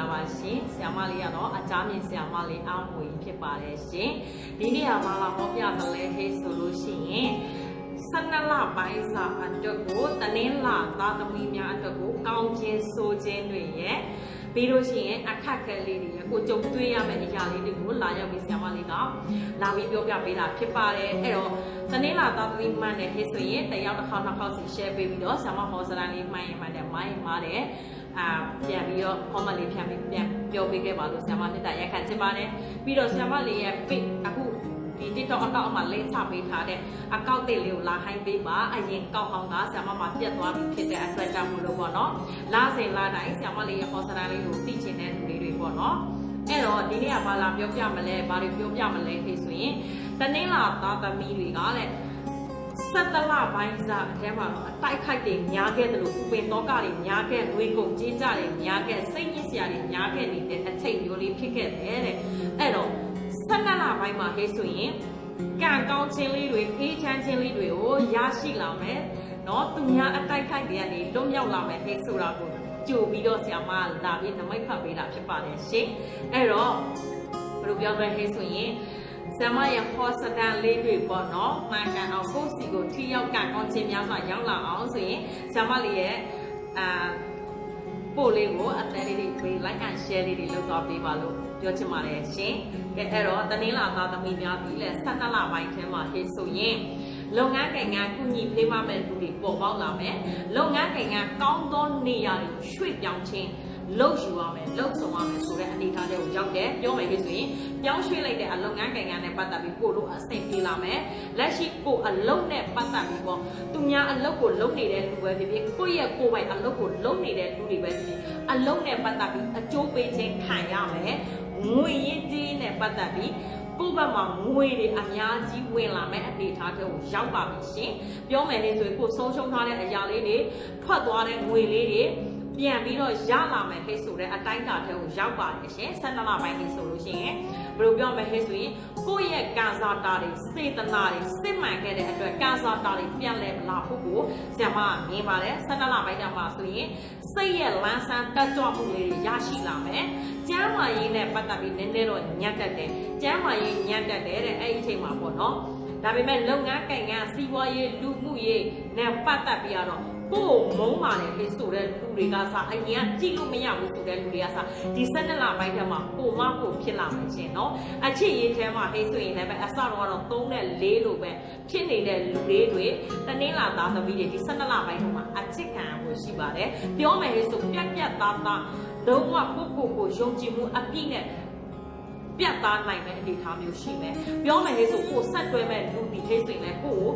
လာပါရှင်ဆရာမလေးကတော့အကြမ်းမြင့်ဆရာမလေးအားမွေဖြစ်ပါတယ်ရှင်ဒီနေ့ကဘာလာဟောပြတယ်လဲဟေးဆိုလို့ရှိရင်12လပိုင်းစာအတွက်ကိုတနင်္လာသားသမီးများအတွက်ကိုကောင်းခြင်းဆိုခြင်းတွေရဲ့ပြီးလို့ရှိရင်အခက်ခဲလေးတွေရကိုကြုံတွေ့ရမယ့်အရာလေးတွေကိုလာရောက်ပြီးဆရာမလေးကလာပြီးပြောပြပေးတာဖြစ်ပါတယ်အဲ့တော့တနင်္လာသားသမီးမှန်တယ်ဟေးဆိုရင်တယောက်တစ်ခေါက်နှစ်ခေါက်စီ share ပေးပြီးတော့ဆရာမဟောစရာလေးမှန်ရင်မှန်တယ်မိုင်းရင်မှားတယ် အာပြန်ပြီးတော့ comment လေးဖြန့်ပြီးပြန်ပြောပေးခဲ့ပါလို့ဆရာမမေတ္တာရက်ခံချင်ပါတယ်ပြီးတော့ဆရာမလေးရဲ့ page အခုဒီ TikTok account မှာ link ချပေးထားတဲ့ account တွေလေးကိုလာဟိုင်းပေးပါအရင်ကောက်အောင်ကဆရာမမှာပြတ်သွားပြီဖြစ်တဲ့အတွက်ကြောင့်မလို့ပေါ့နော်လာစဉ်လာတိုင်းဆရာမလေးရဲ့ hostel လေးကိုသိချင်တဲ့လူတွေတွေပေါ့နော်အဲ့တော့ဒီနေ့ကဘာလာပြောပြမလဲဘာတွေပြောပြမလဲခေဆိုရင်တနင်္လာသားသမီးတွေကလည်း ဆက်တလပိုင်းစားအထဲမှာတော့အတိုက်ခိုက်တွေများခဲ့တယ်လို့ဥပင်တော့ကတွေများခဲ့ငွေကုန်ကြေးကြတွေများခဲ့စိတ်ညစ်စရာတွေများခဲ့နေတဲ့အချိန်မျိုးလေးဖြစ်ခဲ့တယ်တဲ့အဲ့တော့ဆက်တလပိုင်းမှာဟေးဆိုရင်ကံကောင်းခြင်းလေးတွေအေးချမ်းခြင်းလေးတွေကိုရရှိလာမယ်နော်သူများအတိုက်ခိုက်တွေကနေလွတ်မြောက်လာမယ်ဟေးဆိုတာကိုကြိုပြီးတော့ဆရာမကလာပြီးနမိတ်ဖတ်ပေးတာဖြစ်ပါတယ်ရှင်အဲ့တော့ဘယ်လိုပြောမလဲဟေးဆိုရင် ဆရာမရဲ့ hospital လေးတွေပေါ့နော်မှန်ကန်အောင်ကိုယ့်စီကိုထိရောက်ကံကောင်းခြင်းများစွာရောက်လာအောင်ဆိုရင်ဆရာမလေးရဲ့အာပို့လေးကိုအတန်လေးတွေပေး like and share လေးတွေလုပ်သွားပေးပါလို့ပြောချင်ပါတယ်ရှင်။ကဲအဲ့တော့တနင်္လာသားသမီးများပြီလဲ12လပိုင်းထဲမှာဟေးဆိုရင်လုပ်ငန်းကိန်းကကုညီဖေးမမဲ့လူတွေပေါ်ပေါက်လာမယ်။လုပ်ငန်းကိန်းကကောင်းသောနေရာတွေရွှေ့ပြောင်းခြင်း လှုပ်ယူရမယ်လှုပ်ဆောင်ရမယ်ဆိုတဲ့အနေအထားတွေကိုရောက်တယ်ပြောမယ်လို့ဆိုရင်ပြောင်းရွှေ့လိုက်တဲ့အလုပ်ငန်းကိန်းကနဲ့ပတ်သက်ပြီးကိုတို့အဆင်ပြေလာမယ်လက်ရှိကိုအလုပ်နဲ့ပတ်သက်ပြီးပေါ့သူများအလုပ်ကိုလုပ်နေတဲ့လူပဲဖြစ်ဖြစ်ကိုယ့်ရဲ့ကိုယ်ပိုင်အလုပ်ကိုလုပ်နေတဲ့လူတွေပဲဖြစ်ဖြစ်အလုပ်နဲ့ပတ်သက်ပြီးအကျိုးပေးခြင်းခံရမယ်ငွေရင်းကြီးနဲ့ပတ်သက်ပြီးကိုယ့်ဘက်မှာငွေတွေအများကြီးဝင်လာမဲ့အနေအထားတွေကိုရောက်ပါပြီရှင်ပြောမယ်လေဆိုရင်ကိုယ်ဆုံးရှုံးထားတဲ့အရာလေးတွေထွက်သွားတဲ့ငွေလေးတွေ ပြန်ပြီးတော့ရလာမယ်ဟဲ့ဆိုတဲ့အတိုင်းအတာထဲကိုရောက်ပါတယ်ရှင်၁၂လပိုင်းဟဲ့ဆိုလို့ရှိရင်ဘယ်လိုပြောမလဲဟဲ့ဆိုရင်ကိုယ့်ရဲ့ကံစားတာတွေစေတနာတွေစစ်မှန်ခဲ့တဲ့အတွက်ကံစားတာတွေပြန်လဲမလာဖို့ကိုဆရာမမြင်ပါတယ်၁၂လပိုင်းကမှဆိုရင်စိတ်ရဲ့လန်းဆန်းတက်ကြွမှုလေးတွေရရှိလာမယ်ကျမ်းမာရေးနဲ့ပတ်သက်ပြီးနည်းနည်းတော့ညံ့တက်တယ်ကျမ်းမာရေးညံ့တက်တယ်တဲ့အဲ့ဒီအချိန်မှာပေါ့နော်ဒါပေမဲ့လုပ်ငန်းကိုင်ငန်းစီးပွားရေးလူမှုရေးနဲ့ပတ်သက်ပြီးတော့ ကိုမုံပါလေလေဆိုတဲ့လူတွေကစားအရင်ကကြည့်လို့မရဘူးဆိုတဲ့လူတွေကစားဒီ7လပိုင်းထဲမှာကိုမကိုဖြစ်လာမှရှင်နော်အချစ်ရေးထဲမှာဟိတ်ဆိုရင်လည်းပဲအစတော့ကတော့3နဲ့4လို့ပဲဖြစ်နေတဲ့လူတွေတွေတနင်္လာသားသမီးတွေဒီ7လပိုင်းထဲမှာအချစ်ခံဖို့ရှိပါတယ်ပြောမယ်ဟိတ်ဆိုပြက်ပြက်သားသားတော့ကိုကိုကိုယုံကြည်မှုအပြည့်နဲ့ ပြတ်သားနိုင်တဲ့အနေအထားမျိုးရှိမယ်။ပြောမယ်လေဆိုကိုဆက်တွဲမဲ့လူဒီဟေးစိန်လဲကိုကို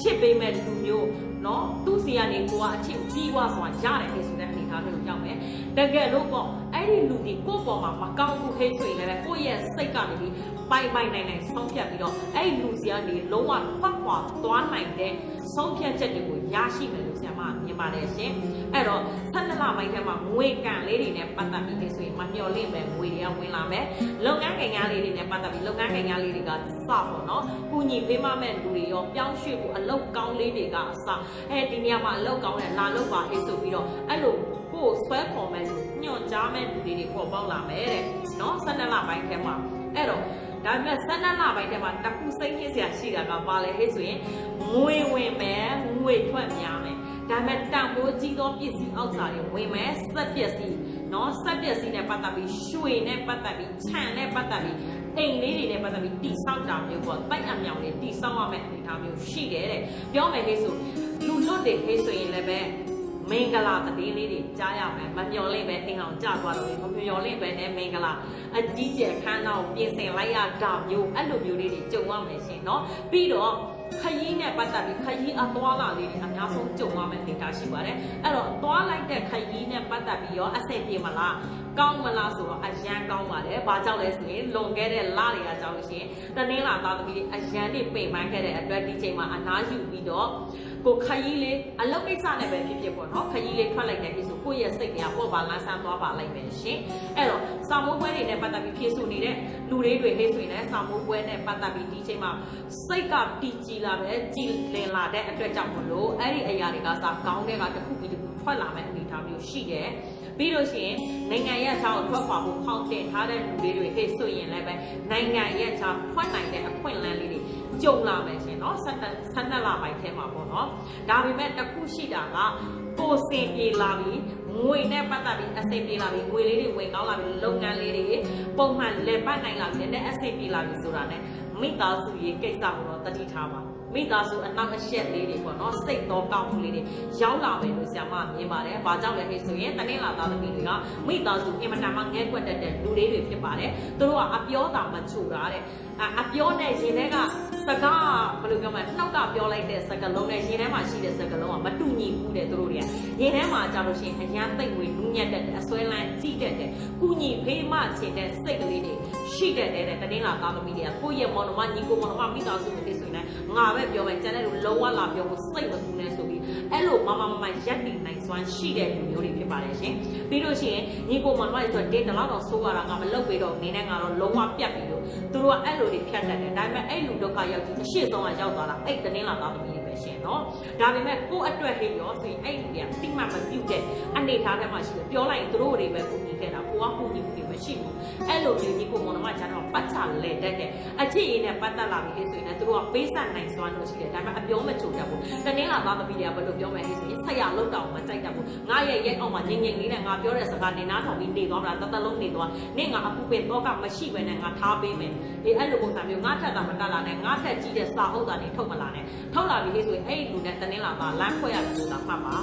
ချစ်ပေးမဲ့လူမျိုးเนาะသူ့စီကနေကိုကအချစ်ပြီးွားစွာရတယ်ဟေးဆိုတဲ့အနေအထားမျိုးရောက်မယ်။တကယ်လို့ပေါ့အဲ့ဒီလူဒီကိုပေါ်မှာမကောင်းဘူးဟေးဆိုရင်လည်းကိုရဲ့စိတ်ကနေပြီးပိုင်ပိုင်နိုင်နိုင်ဆုံးဖြတ်ပြီးတော့အဲ့ဒီလူစီကနေလုံးဝဖတ်ခွာသွားနိုင်တဲ့ဆုံးဖြတ်ချက်တွေကိုရရှိမယ်လို့ဆရာ မမြင်ပါတယ်ရှင်။အဲ့တော့ဆက်လက်လပိုင်းထဲမှာငွေကန်လေးတွေနဲ့ပတ်သက်ပြီးဆိုရင်မမျှော်လင့်ပဲငွေတွေကဝင်လာမယ်။လုပ်ငန်းကိန်းကားလေးတွေနဲ့ပတ်သက်ပြီးလုပ်ငန်းကိန်းကားလေးတွေကစပေါ့နော်။ကုညီပေးမမဲ့လူတွေရောပြောင်းရွှေ့ဖို့အလုပ်ကောင်းလေးတွေကအစအဲဒီနေရာမှာအလုပ်ကောင်းတဲ့လာလုပ်ပါဟေးဆိုပြီးတော့အဲ့လိုကိုယ်ဆွဲခေါ်မဲ့လူညွှန်ကြားမဲ့လူတွေတွေပေါ်ပေါက်လာမယ်တဲ့။နော်ဆက်လက်လပိုင်းထဲမှာအဲ့တော့ဒါပေမဲ့ဆက်နက်လပိုင်းထဲမှာတခုစိတ်ညစ်စရာရှိတာကပါလေဟဲ့ဆိုရင်ငွေဝင်မယ်ငွေထွက်များမယ် ဒါပေမဲ့တန်ဖိုးကြီးသောပစ္စည်းအောက်စာတွေဝင်မယ်စက်ပစ္စည်းเนาะစက်ပစ္စည်းနဲ့ပတ်သက်ပြီးရွှေနဲ့ပတ်သက်ပြီးခြံနဲ့ပတ်သက်ပြီးအိမ်လေးတွေနဲ့ပတ်သက်ပြီးတိဆောက်တာမျိုးပေါ့တိုက်အမြောင်တွေတိဆောက်ရမယ့်အနေအထားမျိုးရှိတယ်တဲ့ပြောမယ်ဟဲ့ဆိုလူလွတ်တွေဟဲ့ဆိုရင်လည်းပဲမင်္ဂလာသတင်းလေးတွေကြားရမယ်မမျော်လင့်ပဲအိမ်အောင်ကြသွားလို့မမျော်လင့်ပဲနဲ့မင်္ဂလာအကြီးကျယ်ခမ်းတော့ပြင်ဆင်လိုက်ရတာမျိုးအဲ့လိုမျိုးလေးတွေကြုံရမယ်ရှင်เนาะပြီးတော့ ခရီးနဲ့ပတ်သက်ပြီးခရီးအသွားလာလေးတွေအများဆုံးကြုံရမယ့်ဒေတာရှိပါတယ်အဲ့တော့သွားလိုက် တဲ့ခရီးနဲ့ပတ်သက်ပြီးရောအဆင်ပြေမလားကောင်းမလားဆိုတော့အရန်ကောင်းပါတယ်ဘာကြောင့်လဲဆိုရင်လွန်ခဲ့တဲ့လတွေကကြောင့်လို့ရှိရင်တနင်္လာသားသမီးတွေအရန်တွေပိန်ပန်းခဲ့တဲ့အတွက်ဒီချိန်မှာအနားယူပြီးတော့ကိုခရီးလေးအလုပ်ကိစ္စနဲ့ပဲဖြစ်ဖြစ်ပေါ့နော်ခရီးလေးထွက်လိုက်တဲ့ကိစ္စကိုယ့်ရဲ့စိတ်ကပေါ်ပါလန်းဆန်းသွားပါလိုက်မယ်ရှင်အဲ့တော့စာမိုးပွဲတွေနဲ့ပတ်သက်ပြီးဖြည့်ဆို့နေတဲ့လူတွေတွေဟေးဆိုရင်လည်းစာမိုးပွဲနဲ့ပတ်သက်ပြီးဒီချိန်မှာစိတ်ကတည်ကြည်လာပဲကြည်လင်လာတဲ့အတွက်ကြောင့်မလို့အဲ့ဒီအရာတွေကစာကောင်းတဲ့ကတစ်ခုပြီးတစ်ခု ထွက်လာမယ့်အနေအထားမျိုးရှိတယ်ပြီးလို့ရှိရင်နိုင်ငံရဲ့အချောင်းထွက်ခွာဖို့ဖောက်တင်ထားတဲ့လူလေးတွေဟဲ့ဆိုရင်လည်းပဲနိုင်ငံရဲ့အချောင်းဖွင့်နိုင်တဲ့အခွင့်အလမ်းလေးတွေကြုံလာမယ်ရှင်เนาะဆက်ဆက်နှစ်လပိုင်းထဲမှာပေါ့เนาะဒါပေမဲ့တစ်ခုရှိတာကကိုစင်ပြေလာပြီငွေနဲ့ပတ်သက်ပြီးအစိပ်ပြေလာပြီငွေလေးတွေဝင်ကောင်းလာပြီလုပ်ငန်းလေးတွေပုံမှန်လည်ပတ်နိုင်လာပြီနဲ့အစိပ်ပြေလာပြီဆိုတာ ਨੇ မိသားစုရေးကိစ္စကိုတော့တတိထားပါမိသားစုအနောက်အရှက်လေးတွေပေါ့နော်စိတ်တော်ကောင်းမှုလေးတွေရောက်လာမယ်လို့ဆရာမမြင်ပါတယ်။ဘာကြောင့်လဲဟဲ့ဆိုရင်တနင်္လာသားသမီးတွေကမိသားစုအင်မတန်မှငဲကွက်တတ်တဲ့လူလေးတွေဖြစ်ပါတယ်။သူတို့ကအပြောတာမချိုတာတဲ့အပြောနဲ့ရင်ထဲက စကားဘယ်လိုပြောမလဲနှောက်ကပြောလိုက်တဲ့စကားလုံးနဲ့ရင်ထဲမှာရှိတဲ့စကားလုံးကမတူညီဘူးတဲ့သူတို့တွေကရင်ထဲမှာကြာလို့ရှိရင်အရန်သိမ့်ဝင်နူးညံ့တဲ့အစွဲလန်းကြည့်တတ်တဲ့ကုညီဖေးမချင်တဲ့စိတ်ကလေးတွေရှိတတ်တဲ့တနင်္လာသားသမီးတွေကကိုယ့်ရဲ့မောင်နှမညီကိုမောင်နှမမိသားစုကိုသိဆိုရင်ငါပဲပြောမယ်ကျန်တဲ့လူလုံးဝလာပြောဖို့စိတ်မကူနဲ့ဆိုပြီးအဲ့လိုမမမမရက်တည်နိုင်စွမ်းရှိတဲ့လူမျိုးတွေဖြစ်ပါတယ်ရှင် ပြီးလို့ရှိရင်ညီကိုမောင်နှမတွေဆိုဒေတလောက်တော့ဆိုးရတာငါမလုပ်ပေးတော့နေနဲ့ငါတော့လုံးဝပြတ်ပြီလို့သူတို့ကအဲ့လိုတွေဖြတ်တတ်တယ်ဒါပေမဲ့အဲ့လူဒုက္ခရောက်ကြီးအရှိဆုံးကရောက်သွားတာအဲ့တနင်္လာသားသမီးတွေပဲရှင်နော်ဒါပေမဲ့ကိုယ့်အတွက်ဟေ့ရောဆိုရင်အဲ့လူတွေကတိမှမပြုတ်တဲ့အနေထားထဲမှာရှိတယ်ပြောလိုက်ရင်သူတို့တွေပဲကိုကြီးခဲ့တာကိုကကိုကြီးကိုမရှိဘူး အဲ့လိုမျိုးညီကိုမောင်နှမကျတော့ပတ်ချလဲတတ်တဲ့အချစ်ရင်းနဲ့ပတ်သက်လာပြီဆိုရင်လည်းသူတို့ကပေးဆက်နိုင်စွမ်းလို့ရှိတယ်ဒါပေမဲ့အပြောမချိုတတ်ဘူးတနင်္လာသားသမီးတွေကဘယ်လိုပြောမယ်ဟဲ့ဆိုရင်ဆက်ရလောက်တောင်မကြိုက်တတ်ဘူးငါရဲ့ရဲ့အောင်မှာငင်ငင်လေးနဲ့ငါပြောတဲ့စကားနေနာထောင်ပြီးနေသွားမလားတသက်လုံးနေသွားနေငါအပူပင်တော့ကမရှိပဲနဲ့ငါထားပေးမယ်အေးအဲ့လိုပုံစံမျိုးငါထက်တာမတက်လာနဲ့ငါထက်ကြီးတဲ့စာအုပ်တာနေထုတ်မလာနဲ့ထုတ်လာပြီဟဲ့ဆိုရင်အဲ့ဒီလူနဲ့တနင်္လာသားလမ်းခွဲရတယ်ဆိုတာမှတ်ပါ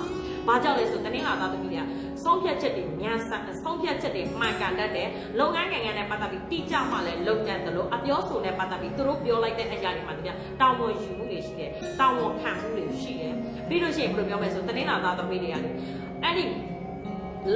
ဘာကြောင့်လဲဆိုတနင်္လာသားသမီးတွေက ဆုံးဖြတ်ချက်တွေမြန်ဆန်ဆုံးဖြတ်ချက်တွေမှန်ကန်တတ်တယ်လုပ်ငန်းကံကံနဲ့ပတ်သက်ပြီးတိကျမှလည်းလုပ်တတ်တယ်လို့အပြောဆိုနဲ့ပတ်သက်ပြီးသူတို့ပြောလိုက်တဲ့အရာတွေမှာတပြတောင်းဝန်ယူမှုတွေရှိတယ်တောင်းဝန်ခံမှုတွေရှိတယ်ပြီးလို့ရှိရင်ဘယ်လိုပြောမလဲဆိုတနင်္လာသားသမီးတွေကလေအဲ့ဒီ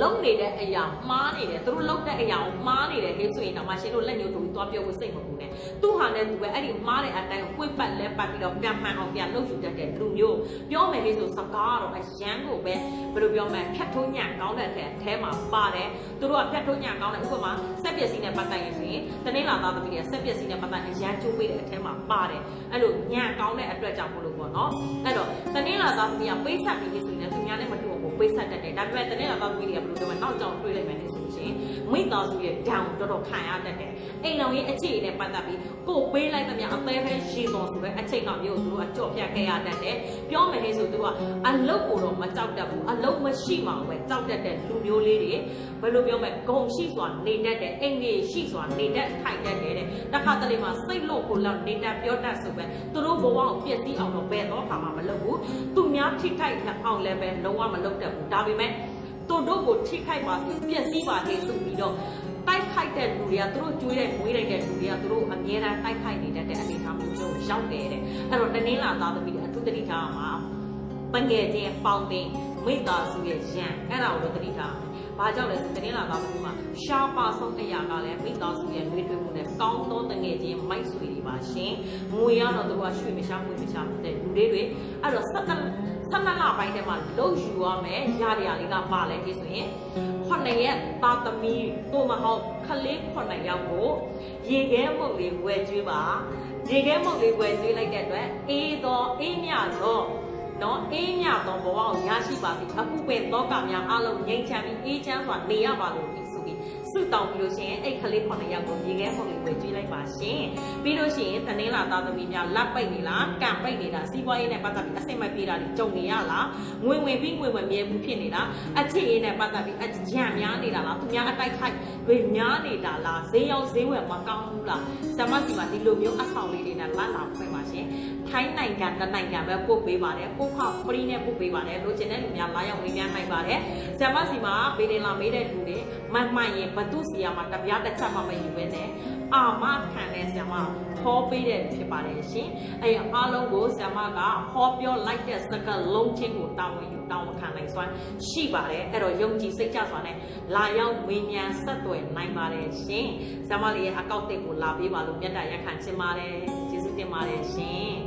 လုံနေတဲ့အရာမှားနေတယ်သူတို့လုံတဲ့အရာကိုမှားနေတယ်ဟေးဆိုရင်တော့မရှင်တို့လက်ညှိုးထိုးပြီးသွားပြောဖို့စိတ်မပူနဲ့သူ့ဟာနဲ့သူပဲအဲ့ဒီမှားတဲ့အတိုင်းကိုကိုယ်ပတ်လဲပတ်ပြီးတော့ပြန်မှန်အောင်ပြန်လုပ်ယူတတ်တဲ့လူမျိုးပြောမယ်ဟေးဆိုစကားကတော့အရန်ကိုပဲ ဘယ်လိုပြောမလဲဖြတ်ထိုးညံ့ကောင်းတဲ့အထဲမှာပါတယ်သူတို့ကဖြတ်ထိုးညံ့ကောင်းတဲ့ဥပမာစက်ပစ္စည်းနဲ့ပတ်သက်ရင်ဆိုရင်တနေ့လာသားသမီးတွေကစက်ပစ္စည်းနဲ့ပတ်သက်အရန်ကျိုးပေးတဲ့အထဲမှာပါတယ်အဲ့လိုညံ့ကောင်းတဲ့အတွက်ကြောင့်မလို့ပေါ့နော်အဲ့တော့တနေ့လာသားသမီးကပေးဆက်ပြီးဆိုရင်လည်းသူများနဲ့မတူအောင်ပေးဆက်တတ်တယ်ဒါပေမဲ့တနေ့လာသားသမီးတွေကဘယ်လိုပြောမလဲနောက်ကြောင်တွေးလိုက်မယ်လေဆိုရှင် မိသားစုရဲ့ဒဏ်ကိုတော်တော်ခံရတတ်တယ်အိမ်တော်ရဲ့အခြေအနေနဲ့ပတ်သက်ပြီးကိုပေးလိုက်သမျှအသေးပဲရေတော်ဆိုတဲ့အချိန်တော်မျိုးကိုသူတို့ကကြော့ပြတ်ခဲ့ရတတ်တယ်ပြောမယ်လေဆိုသူကအလုတ်ကိုတော့မကြောက်တတ်ဘူးအလုတ်မရှိမှပဲကြောက်တတ်တဲ့လူမျိုးလေးတွေဘယ်လိုပြောမလဲဂုံရှိစွာနေတတ်တယ်အိမ်ကြီးရှိစွာနေတတ်ထိုင်တတ်တယ်တဲ့တခါတလေမှာစိတ်လို့ကိုလောက်နေတတ်ပြောတတ်ဆိုပဲသူတို့ဘဝကိုပြည့်စည်အောင်တော့ဘယ်တော့မှမလုပ်ဘူးသူများထိခိုက်အောင်လည်းပဲလုံးဝမလုပ်တတ်ဘူးဒါပေမဲ့ သူတို့ကိုထိခိုက်ပါစေပြည့်စည်ပါစေဆိုပြီးတော့တိုက်ခိုက်တဲ့လူတွေကသူတို့ကျွေးတဲ့မွေးလိုက်တဲ့လူတွေကသူတို့အမြဲတမ်းတိုက်ခိုက်နေတတ်တဲ့အနေအထားမျိုးကိုရောက်တယ်တဲ့အဲ့တော့တနင်္လာသားသမီးတွေအထူးတတိထားမှာပငယ်ချင်းပေါင်းတင်မိသားစုရဲ့ရန်အဲ့ဒါကိုတော့တတိထားဘာကြောင့်လဲဆိုတနင်္လာသားသမီးမှာရှားပါဆုံးအရာကလည်းမိသားစုရဲ့နှွေးထွေးမှုနဲ့ကောင်းသောတငယ်ချင်းမိုက်ဆွေတွေပါရှင်ငွေရတော့သူကရွှေမရှားငွေမရှားတဲ့လူတွေတွေအဲ့တော့ဆက် ဆက်နှစ်လပိုင်းထဲမှာလှုပ်ယူရမယ်ရရလေးကပါလဲဒီဆိုရင်ခုနှစ်ရက်သားသမီးတို့မဟုတ်ခလေးခုနှစ်ယောက်ကိုရေခဲမုတ်လေးဝယ်ကျွေးပါရေခဲမုတ်လေးဝယ်ကျွေးလိုက်တဲ့အတွက်အေးတော့အေးမြတော့နော်အေးမြသောဘဝကိုရရှိပါစေအခုပဲသောကများအလုံးငြိမ်းချမ်းပြီးအေးချမ်းစွာနေရပါလို့ဆိုပြီး ဆုတောင်းပြီးလို့ရှိရင်အဲ့ခလေးခုနှစ်ယောက်ကိုရေခဲမုတ်လေးဝယ်ကျွေးလိုက်ပါရှင်ပြီးလို့ရှိရင်တနင်္လာသားသမီးများလက်ပိတ်နေလားကံပိတ်နေတာစီးပွားရေးနဲ့ပတ်သက်ပြီးအစိမ့်မပြေတာတွေကြုံနေရလားငွေဝင်ပြီးငွေဝင်မြဲမှုဖြစ်နေတာအချစ်ရေးနဲ့ပတ်သက်ပြီးအကြံများနေတာလားသူများအတိုက်ခိုက်တွေများနေတာလားဈေးရောက်ဈေးဝယ်မကောင်းဘူးလားဇမစီမှာဒီလိုမျိုးအဆောင်လေးတွေနဲ့လမ်းလာဖွင့်ပါရှင်ထိုင်းနိုင်ငံတနိုင်ငံပဲပို့ပေးပါတယ်ပို့ခဖရီနဲ့ပို့ပေးပါတယ်လိုချင်တဲ့လူများလာရောက်ဝင်များနိုင်ပါတယ်ဇမစီမှာဘေးတင်လာမေးတဲ့လူတွေမှန်မှန်ရင်ဘသူစီယာမှာတပြားတစ်ချက်မှမယူဘဲနဲ့အာမခံတဲ့ဆရာမ ဟောပေးတဲ့ဖြစ်ပါတယ်ရှင်အဲအားလုံးကိုဆရာမကဟောပြောလိုက်တဲ့စကားလုံးချင်းကိုတာဝန်ယူတာဝန်ခံနိုင်စွမ်းရှိပါတယ်အဲ့တော့ယုံကြည်စိတ်ချစွာနဲ့လာရောက်ဝင်းမြန်ဆက်သွယ်နိုင်ပါတယ်ရှင်ဆရာမလေးရဲ့အကောက်တစ်ကိုလာပေးပါလို့မြတ်တာရက်ခံချင်ပါတယ်ကျေးဇူးတင်ပါတယ်ရှင်